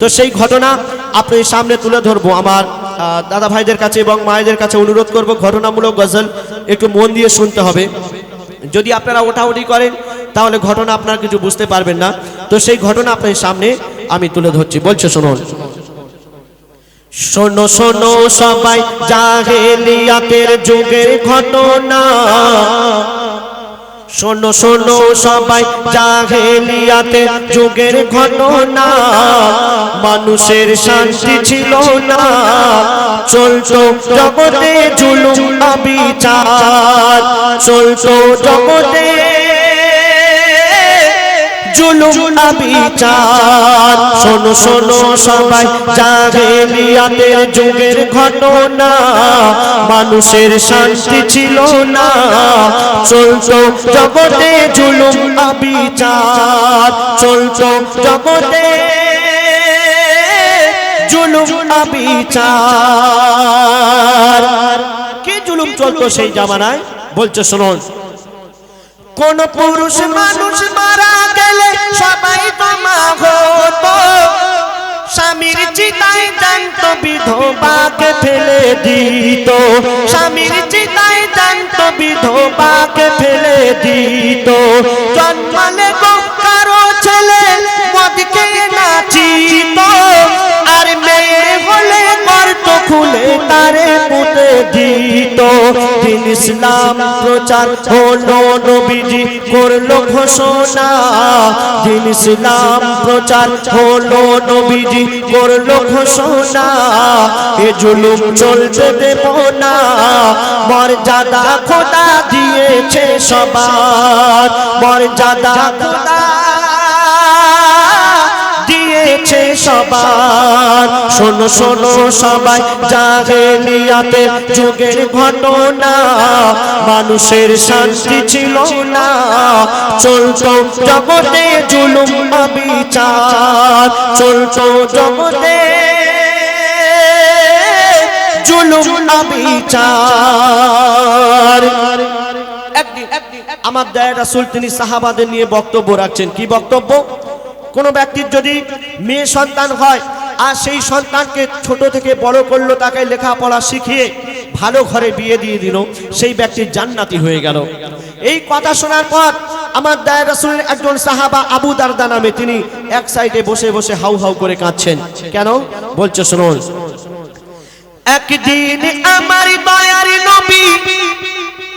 তো সেই ঘটনা আপনি সামনে তুলে ধরবো। আমার দাদা ভাইদের কাছে এবং মায়েদের কাছে অনুরোধ করব, ঘটনামূলক গজল একটু মন দিয়ে শুনতে হবে। যদি আপনারা ওঠাউঠি করেন, তাহলে ঘটনা আপনারা কিছু বুঝতে পারবেন না। তো সেই ঘটনা আপনার সামনে আমি তুলে ধরছি। বলছে শুনুন শোনো শোনো, সবাই, জাহেলিয়াতের যুগের ঘটনা। শোনো শোনো, সবাই জাহেলিয়াতে যুগের ঘটনা। মানুষের শান্তি ছিল না। চলতো জগতে জুলুম বিচার চলতো জগতে জুলুম অবিচার শোনো শোনো সবাই জাহেলিয়াতের যুগের ঘটনা। মানুষের শান্তি ছিল না। চলতো জগতে জুলুম অবিচার চলতো জগতে জুলুম অবিচার কি জুলুম চলতো সেই জামানায়? বলছে শুনুন। কোন পুরুষ মানুষ মারা গেলে সবাই তোমা হতো স্বামীর চিতায় জানত বিধবাকে ফেলে দিত। স্বামীর চিতায় জানত বিধবাকে ফেলে দিত। জন্মালে গো কারও ছেলে মদকে নাচিত। খুলে তারে পুঁতে দিত দিন ইসলাম প্রচার হলো নবীজি করল ঘোষণা। দিন ইসলাম প্রচার হলো নবীজি করল ঘোষণা। এ জুলুম চলতে দেব না মর্যাদা খোদা দিয়েছে সবার। মর্যাদা খোদা দিয়েছে সবার। শোনো শোনো সবাই জাহেলিয়াতে যুগের ঘটনা, মানুষের শান্তি ছিল না। চলতো জগতে জুলুম, অবিচার। চলতো জগতে জুলুম একদিন আমার দায় রাসুল সাহাবাদের নিয়ে বক্তব্য রাখছেন। কি বক্তব্য? কোনো ব্যক্তির যদি মেয়ে সন্তান হয়, আর সেই সন্তানকে ছোট থেকে বড় করল, তাকে লেখাপড়া শিখিয়ে ভালো ঘরে বিয়ে দিয়ে দিল, সেই ব্যক্তির জান্নাতি হয়ে গেল। এই কথা শোনার পর আমার দায় রাসুলের একজন সাহাবা আবু দারদা নামে তিনি এক সাইডে বসে বসে হাউ হাউ করে কাঁদছেন। কেন? বলছে, শুনুন। একদিন আমার দয়ার নবী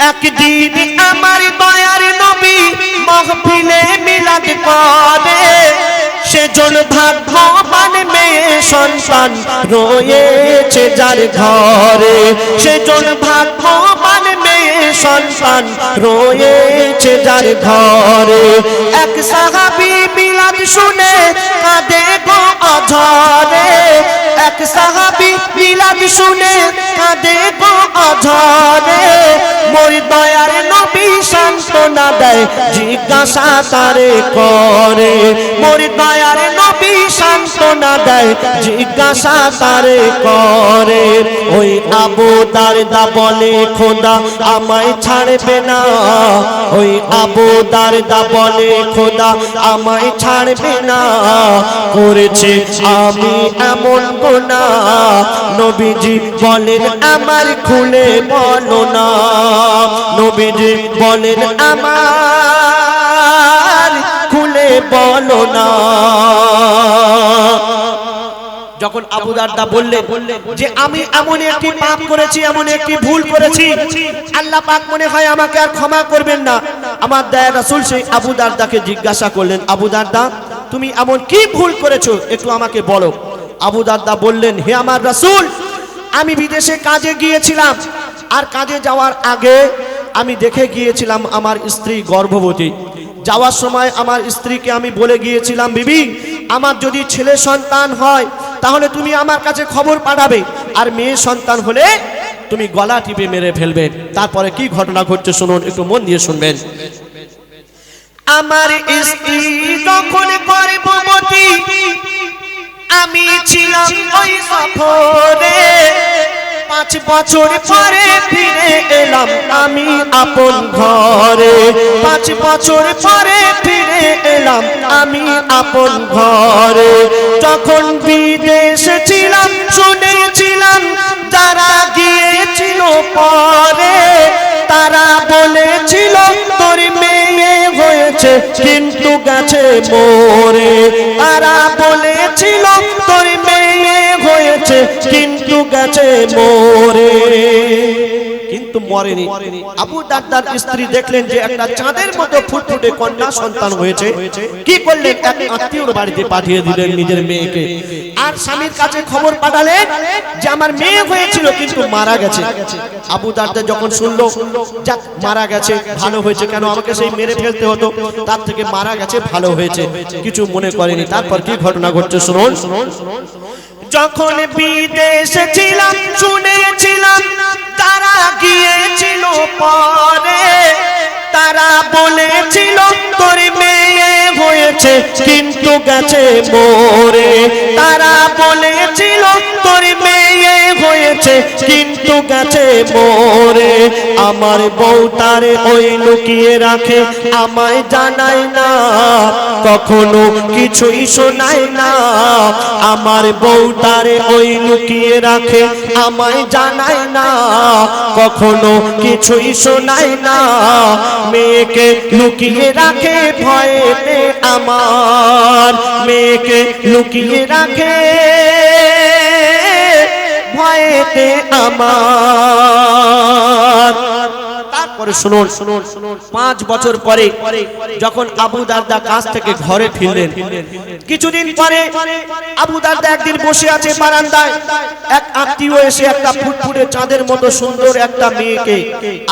একদিন আমার দয়ার নবী মহফিলে মিলাদ করে সেজন ভাগ্যবান মেয়ে সন্তান রয়েছে যার ঘরে। সেজন ভাগ্যবান মেয়ে সন্তান রয়েছে যার ঘরে। এক সাহাবি মিলাদ শুনে কাঁদে গো অঝরে এক মিলাদ শুনে কাঁদে গো অঝরে। মোর দয়ার নবী সান্ত্বনা দেয়, জিজ্ঞাসা তারে করে। মোর দয়ার নবী সান্ত্বনা দেয়, জিজ্ঞাসা তারে করে, ওই আবু দারদা বলে, খোদা আমায় ছাড়বে না। ওই আবু দারদা বলে, খোদা আমায় ছাড়বে না। করেছে আমি এমন গোনা নবীজি বলেন, আমার খুলে বলো না। নবীজি বলেন, আমার বলো না যখন আবু দারদা বললেন যে আমি এমন একটি পাপ করেছি, এমন একটি ভুল করেছি, আল্লাহ পাক মনে হয় আমাকে আর ক্ষমা করবেন না। আমার দয়া রাসূল সেই আবু দারদাকে জিজ্ঞাসা করলেন, আবু দারদা, তুমি এমন কি ভুল করেছ? একটু আমাকে বলো। আবু দারদা বললেন, হে আমার রাসূল, আমি বিদেশে কাজে গিয়েছিলাম। আর কাজে যাওয়ার আগে আমি দেখে গিয়েছিলাম আমার স্ত্রী গর্ভবতী। যাওয়ার সময় আমার স্ত্রীকে আমি বলে গিয়েছিলাম, বিবি, আমার যদি ছেলে সন্তান হয়, তাহলে তুমি আমার কাছে খবর পাঠাবে। আর মেয়ে সন্তান হলে তুমি গলা টিপে মেরে ফেলবে। তারপরে কি ঘটনা ঘটছে শুনুন, একটু মন দিয়ে শুনবেন। আমার স্ত্রী যখন গর্ভবতী আমি ছিলাম ওই সফরে। পাঁচ বছর পরে ফিরে এলাম আমি আপন ঘরে। পাঁচ বছর পরে ফিরে এলাম আমি আপন ঘরে। যখন বিদেশে ছিলাম, শুনেছিলাম যারা গিয়েছিল পরে, তারা বলেছিল, তোর মেয়ে হয়েছে, কিন্তু গেছে মোরে। তারা তোর হয়েছে কিন্তু গেছে মোরে। কিন্তু মরেনি। আবু দাদার স্ত্রী দেখলেন যে একটা চাঁদের মতো ফুটফুটে কন্যা সন্তান হয়েছে। কি করলেন? এক আত্মীয়র বাড়িতে পাঠিয়ে দিলেন নিজের মেয়েকে। আর স্বামীর কাছে খবর পাঠালেন যে আমার মেয়ে হয়েছিল, কিন্তু মারা গেছে। আবু যখন শুনলো, যাক, মারা গেছে, ভালো হয়েছে, কেন আমাকে সেই মেরে ফেলতে হতো? তার থেকে মারা গেছে, ভালো হয়েছে। কিছু মনে করেনি। তারপর কি ঘটনা ঘটছে, শুনুন। যখন বিদেশে ছিলাম শুনেছিলাম তারা গিয়েছিল পরে। তারা বলেছিল তোর মেয়ে হয়েছে, কিন্তু গেছে মোরে তারা বলেছিল, তোর মেয়ে হয়েছে, কিন্তু গেছে মোরে আমার বউ তারে ওই লুকিয়ে রাখে, আমায় জানায় না, কখনো কিছুই শোনায় না। আমার বউ তারে ওই লুকিয়ে রাখে, আমায় জানায় না, কখনো কিছুই শোনায় না। মেয়েকে লুকিয়ে রাখে ভয়েতে আমার মেয়েকে লুকিয়ে রাখে। ভয়েতে আমার। তারপরে শুনুন শুনুন শুনুন। পাঁচ বছর পরে যখন আবু দারদা কাছ থেকে ঘরে ফিরলেন, কিছুদিন পরে আবু দারদা একদিন বসে আছে বারান্দায়। এক আত্মীয় এসে একটা ফুটফুটে চাঁদের মতো সুন্দর একটা মেয়েকে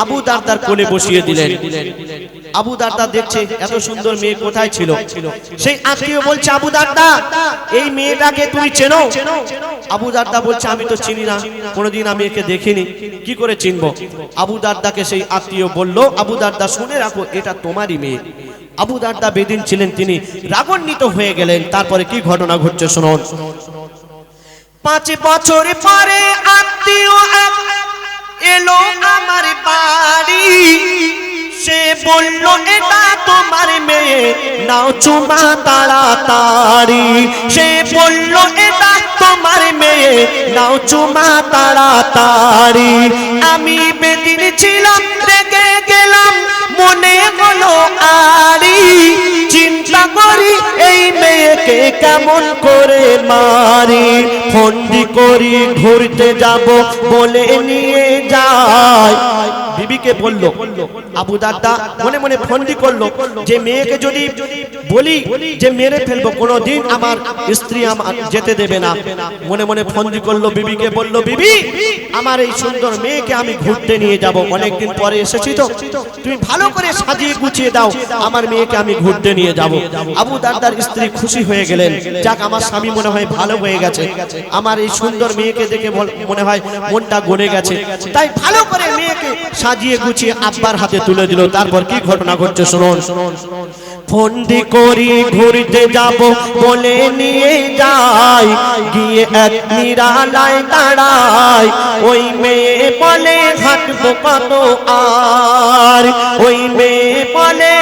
আবু দারদার কোলে বসিয়ে দিলেন। আবু দারদা দেখছে এত সুন্দর মেয়ে কোথায় ছিল? সেই আত্মীয় বলছে আবু দারদা এই মেয়েটাকে তুমি চেনো? আবু দারদা বলছে আমি তো চিনি না। কোনোদিন আমি একে দেখিনি। কি করে চিনবো? আবু দারদাকে সেই আত্মীয় বলল আবু দারদা শুনে রাখো এটা তোমারই মেয়ে। আবু দারদা বেদিন ছিলেন তিনি রাগান্বিত হয়ে গেলেন। তারপরে কি ঘটনা ঘটছে শুনুন। পাঁচ বছর পরে আত্মীয় এলো আমার বাড়ি। বলল, এটা তোমার মেয়ে, নাও চুমা তাড়াতাড়ি সে বলল, এটা তোমার মেয়ে, নাও চুমা তাড়াতাড়ি আমি বেদিন ছিলাম রেগে গেলাম, মনে হলো চিন্তা করি, এই মেয়েকে কেমন করে মারি? ফন্দি করি, ঘুরতে যাব, বলে নিয়ে যায়। বিবিকে বলল, আবু দাদা, মনে মনে ফন্দি করল যে মেয়েকে যদি বলি যে মেরে ফেলব, কোনোদিন আমার স্ত্রী আমার যেতে দেবে না। মনে মনে ফন্দি করল বিবিকে, বলল, বিবি, আমার এই সুন্দর মেয়েকে আমি ঘুরতে নিয়ে যাব। অনেকদিন পরে এসেছি তো। তুমি ভালো করে সাজিয়ে গুছিয়ে দাও। আমার মেয়েকে আমি ঘুরতে নিয়ে যাব। আবু দাদার স্ত্রী খুশি হয়ে গেলেন। যাক, আমার স্বামী মনে হয় ভালো হয়ে গেছে। আমার এই সুন্দর মেয়েকে দেখে মনে হয় মনটা গড়ে গেছে। তাই ভালো করে মেয়েকে সাজিয়ে গুছিয়ে আব্বার হাতে তুলে দিল। তারপর কি ঘটনা ঘটছে শুনুন। ফন্দি করি ঘুরতে যাব বলে নিয়ে যাই। গিয়ে এক নিরালায় দাঁড়াই। ওই মেয়ে বলে হাঁটবো কত আর। ওই মেয়ে বলে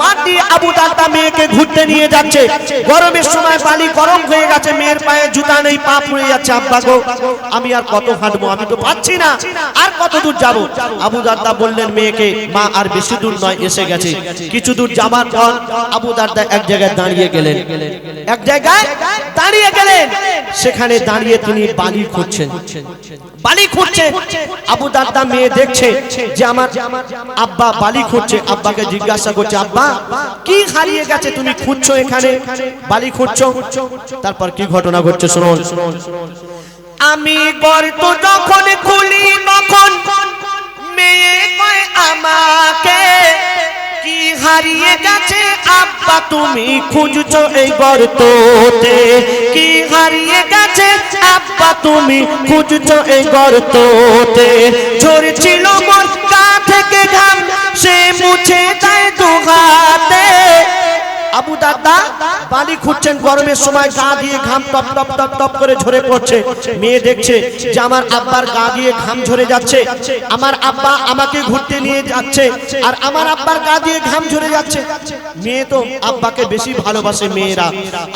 মাটি আমি আর কত হাঁটবো, আমি তো পাচ্ছি না। আর কত দূর আবু দাদা বললেন মেয়েকে, মা, আর বেশি দূর নয়, এসে গেছে। কিছু দূর যাবার পর আবু দাদা এক জায়গায় দাঁড়িয়ে গেলেন। এক জায়গায় দাঁড়িয়ে গেলেন। সেখানে দাঁড়িয়ে তিনি বালি খুঁজছেন। বালি খুঁজছে। আবু দাদা মেয়ে দেখছে যে আমার আব্বা বালি খুঁজছে, আব্বাকে জিজ্ঞাসা করছে, আব্বা, কি হারিয়ে গেছে তুমি খুঁজছো এখানে? বালি খুঁজছো? তারপর কি ঘটনা ঘটছে শুনুন। আমি গর্ত যখন খুলি, তখন মেয়ে কয়, আমাকে কি হারিয়ে গেছে? আব্বা, তুমি খুঁজছো এই গর্ততে। কি হারিয়ে গেছে আব্বা তুমি খুঁজছো এই গর্ততে। ঝরছিল মোর কা থেকে ঘাম সে মুছে দেয় দুহাতে। আবু দাদা বালি খুঁজছেন, গরমের সময় গা দিয়ে ঘাম টপ টপ টপ টপ করে ঝরে পড়ছে। মেয়ে দেখছে যে আমার আব্বার গা দিয়ে ঘাম ঝরে যাচ্ছে। আমার আব্বা আমাকে ঘুরতে নিয়ে যাচ্ছে আর আমার আব্বার গা দিয়ে ঘাম ঝরে যাচ্ছে। মেয়ে তো আব্বাকে বেশি ভালোবাসে মেয়েরা।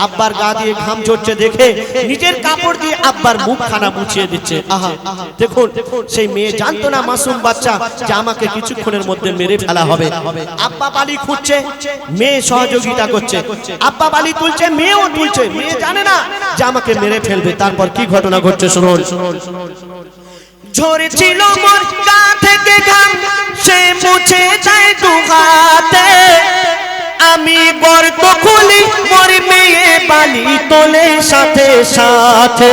আব্বার গা দিয়ে ঘাম ঝরছে দেখে নিজের কাপড় দিয়ে আব্বার মুখখানা মুছিয়ে দিচ্ছে। আহা, দেখুন, সেই মেয়ে জানতো না মাসুম বাচ্চা যে আমাকে কিছুক্ষণের মধ্যে মেরে ফেলা হবে। আব্বা বালি খুঁজছে, মেয়ে সহযোগিতা করছে। আব্বা বালি তুলছে মেয়েও তুলছে মেয়ে জানে না যে আমাকে মেরে ফেলবে তারপর কি ঘটনা ঘটছে শুনুন। ঝরেছিল মোর গা থেকে ঘাম সে মুছে যায় দু হাতে। আমি গর্ত খুলি মোর মেয়ে বালি তোলে সাথে সাথে।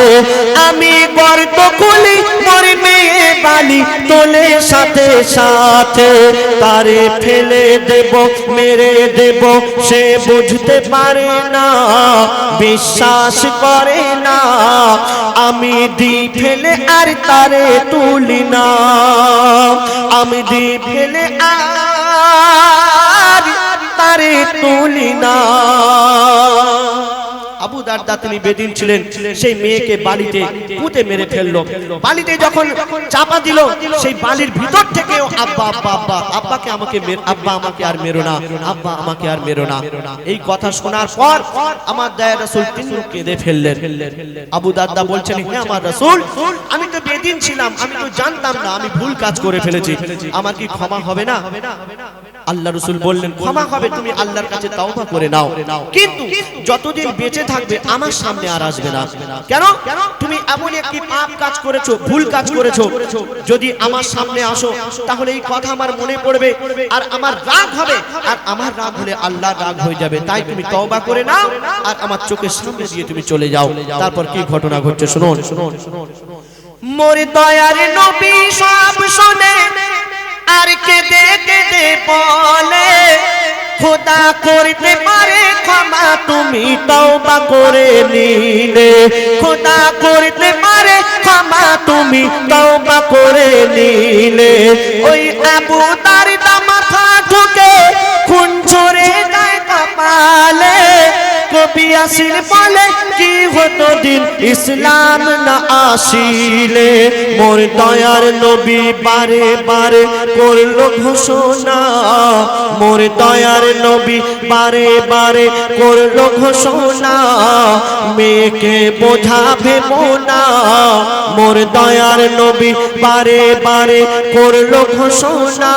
আমি গর্ত খুলি মোর মেয়ে বালি তোলে সাথে সাথে, তারে ফেলে দেব, মেরে দেব, সে বুঝতে পারে না, বিশ্বাস করে না। আমি দি ফেলে আর তারে তুলি না, আমি দি ফেলে আর তারে তুলি না। আবু দারদা তিনি বেদিন ছিলেন, সেই মেয়েকে বালিতে পুঁতে মেরে ফেলল। বালিতে যখন চাপা দিল, সেই বালির ভিতর থেকেও আব্বা আব্বা আব্বা, আব্বাকে আমাকে আব্বা আমাকে আর মেরো না, আব্বা আমাকে আর মেরো না। এই কথা শোনার পর আমার দয়া রাসূল তিনি কেঁদে ফেললেন। আবু দারদা বলছেন, হে আমার রাসূল, আমি তো বেদিন ছিলাম, আমি তো জানতাম না, আমি ভুল কাজ করে ফেলেছি। আমার কি ক্ষমা হবে না? আল্লাহ রসুল বললেন, ক্ষমা হবে, তুমি আল্লাহর কাছে তাওবা করে নাও। কিন্তু যতদিন বেঁচে থাকবে আমার সামনে আর আসবে না। কেন? তুমি এমন একটি পাপ কাজ করেছ ভুল কাজ করেছ। যদি আমার সামনে আসো তাহলে এই কথা আমার মনে পড়বে আর আমার রাগ হবে আর আমার রাগ হলে আল্লাহ রাগ হয়ে যাবে। তাই তুমি তওবা করে নাও আর আমার চোখের সামনে দিয়ে তুমি চলে যাও। তারপর কি ঘটনা ঘটছে? শুনুন শুনুন। মোর দয়ার নবী সব শুনে আর কেঁদে কেঁদে বলে খোদা করতে পারে ক্ষমা, তুমি তওবা করে নিলে। খোদা করতে পারে ক্ষমা, তুমি তওবা করে নিলে। ওই আবু তার মাথা ঢুকে খুন চোরে যায় কপালে। আসির বলে, কি হতো দিন? ইসলাম না আসিলে? মোর দয়ার নবী বারে বারে করল ঘোষণা। মোর দয়ার নবী বারে বারে করল ঘোষণা। মেয়েকে বোঝাবে মোনা। মোর দয়ার নবী বারে বারে করল ঘোষণা।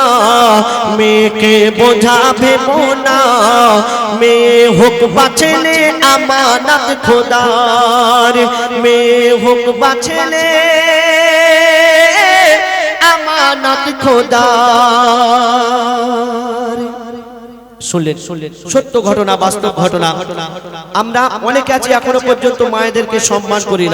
মেয়েকে বোঝাবে মোনা। মেয়ে হোক বাছেলে আমানত খোদার মেয়ে হোক বাছেলে আমানত খোদার। শুনলেন। সত্য ঘটনা বাস্তব ঘটনা। আমরা অনেকে আছি এখনও পর্যন্ত মায়েদেরকে সম্মান করি না।